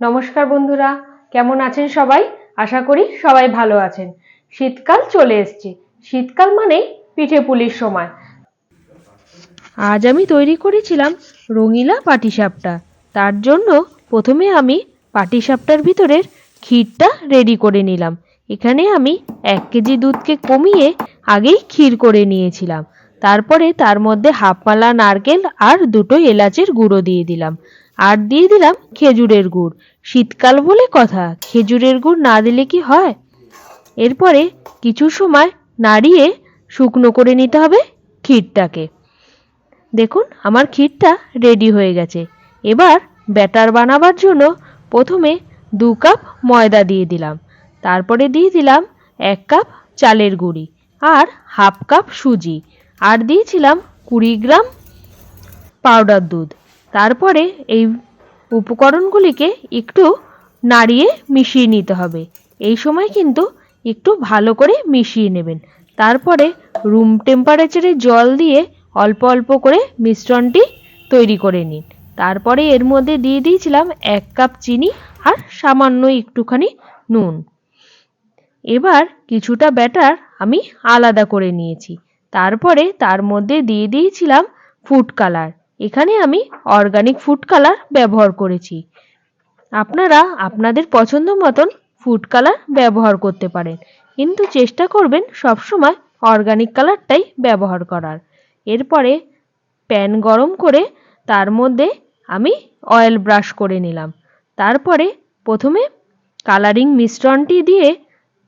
নমস্কার বন্ধুরা, কেমন আছেন সবাই? আশা করি সবাই ভালো আছেন। শীতকাল চলে এসছে। শীতকাল মানেই পিঠে পুলির সময়। আজ আমি তৈরি করেছিলাম রঙিলা পাটিসাপটা। তার জন্য প্রথমে আমি পাটিসাপটার ভিতরের ক্ষীরটা রেডি করে নিলাম। এখানে আমি এক কেজি দুধকে কমিয়ে আগেই ক্ষীর করে নিয়েছিলাম। তারপরে তার মধ্যে হাফ মালা নারকেল আর দুটো এলাচের গুঁড়ো দিয়ে দিলাম। আর দিয়ে দিলাম খেজুরের গুড়। শীতকাল বলে কথা, খেজুরের গুড় না দিলে কি হয়? এরপরে কিছু সময় নাড়িয়ে শুকনো করে নিতে হবে ক্ষীরটাকে। দেখুন, আমার ক্ষীরটা রেডি হয়ে গেছে। এবার ব্যাটার বানাবার জন্য প্রথমে দু কাপ ময়দা দিয়ে দিলাম। তারপরে দিয়ে দিলাম এক কাপ চালের গুঁড়ি আর হাফ কাপ সুজি। আর দিয়েছিলাম কুড়ি গ্রাম পাউডার দুধ। তারপরে এই উপকরণগুলিকে একটু নাড়িয়ে মিশিয়ে নিতে হবে। এই সময় কিন্তু একটু ভালো করে মিশিয়ে নেবেন। তারপরে রুম টেম্পারেচারে জল দিয়ে অল্প অল্প করে মিশ্রণটি তৈরি করে নিন। তারপরে এর মধ্যে দিয়ে দিয়েছিলাম এক কাপ চিনি আর সামান্য একটুখানি নুন। এবার কিছুটা ব্যাটার আমি আলাদা করে নিয়েছি। তারপরে তার মধ্যে দিয়ে দিয়েছিলাম ফুড কালার এখানে আমি অর্গানিক ফুড কালার ব্যবহার করেছি। আপনারা আপনাদের পছন্দ মতন ফুড কালার ব্যবহার করতে পারেন। কিন্তু চেষ্টা করবেন সবসময় অর্গানিক কালারটাই ব্যবহার করার। এরপরে প্যান গরম করে তার মধ্যে আমি অয়েল ব্রাশ করে নিলাম। তারপরে প্রথমে কালারিং মিশ্রণটি দিয়ে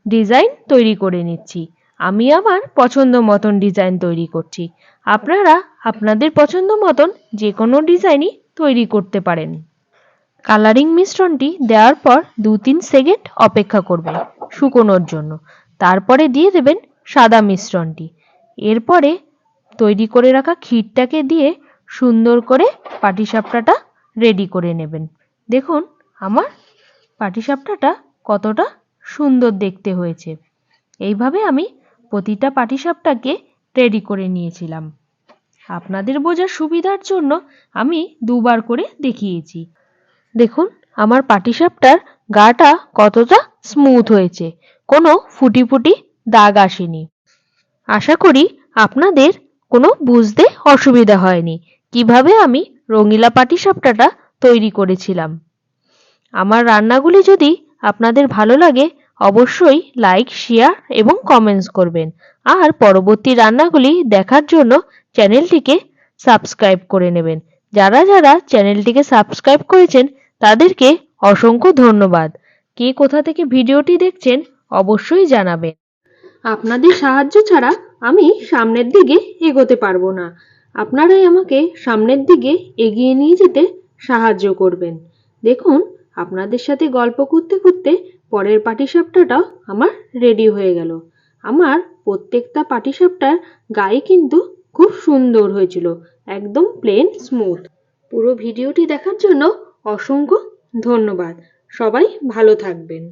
ডিজাইন তৈরি করে নিচ্ছি। আমি আমার পছন্দ মতন ডিজাইন তৈরি করছি। আপনারা আপনাদের পছন্দ মতন যে কোনো ডিজাইনই তৈরি করতে পারেন। কালারিং মিশ্রণটি দেওয়ার পর দু তিন সেকেন্ড অপেক্ষা করবেন শুকোনোর জন্য। তারপরে দিয়ে দেবেন সাদা মিশ্রণটি। এরপরে তৈরি করে রাখা ক্ষীরটাকে দিয়ে সুন্দর করে পাটিসাপটাটা রেডি করে নেবেন। দেখুন, আমার পাটিসাপটাটা কতটা সুন্দর দেখতে হয়েছে। এইভাবে আমি প্রতিটা পাটিসাপটাকে রেডি করে নিয়েছিলাম। আপনাদের বোঝার সুবিধার জন্য আমি দুবার করে দেখিয়েছি। দেখুন, আমার পাটিসাপটার গাটা কতটা স্মুথ হয়েছে। কোনো ফুটি ফুটি দাগ আসেনি। আশা করি আপনাদের কোনো বুঝতে অসুবিধা হয়নি কীভাবে আমি রঙিলা পাটিসাপটাটা তৈরি করেছিলাম। আমার রান্নাগুলি যদি আপনাদের ভালো লাগে অবশ্যই লাইক শেয়ার এবং কমেন্টস করবেন। আর পরবর্তী রান্নাগুলি দেখার জন্য চ্যানেলটিকে সাবস্ক্রাইব করে নেবেন। যারা যারা চ্যানেলটিকে সাবস্ক্রাইব করেছেন, তাদেরকে অসংখ্য ধন্যবাদ। কে কোথা থেকে ভিডিওটি দেখছেন, অবশ্যই জানাবেন। আপনাদের সাহায্য ছাড়া আমি সামনের দিকে এগোতে পারব না। আপনারাই আমাকে সামনের দিকে এগিয়ে নিয়ে যেতে সাহায্য করবেন। দেখুন, আপনাদের সাথে গল্প করতে করতে পরের পাটিসাপটাটাও আমার রেডি হয়ে গেল। আমার প্রত্যেকটা পাটিসাপটার গায়ে কিন্তু খুব সুন্দর হয়েছিল, একদম প্লেন স্মুথ পুরো ভিডিওটি দেখার জন্য অসংখ্য ধন্যবাদ। সবাই ভালো থাকবেন।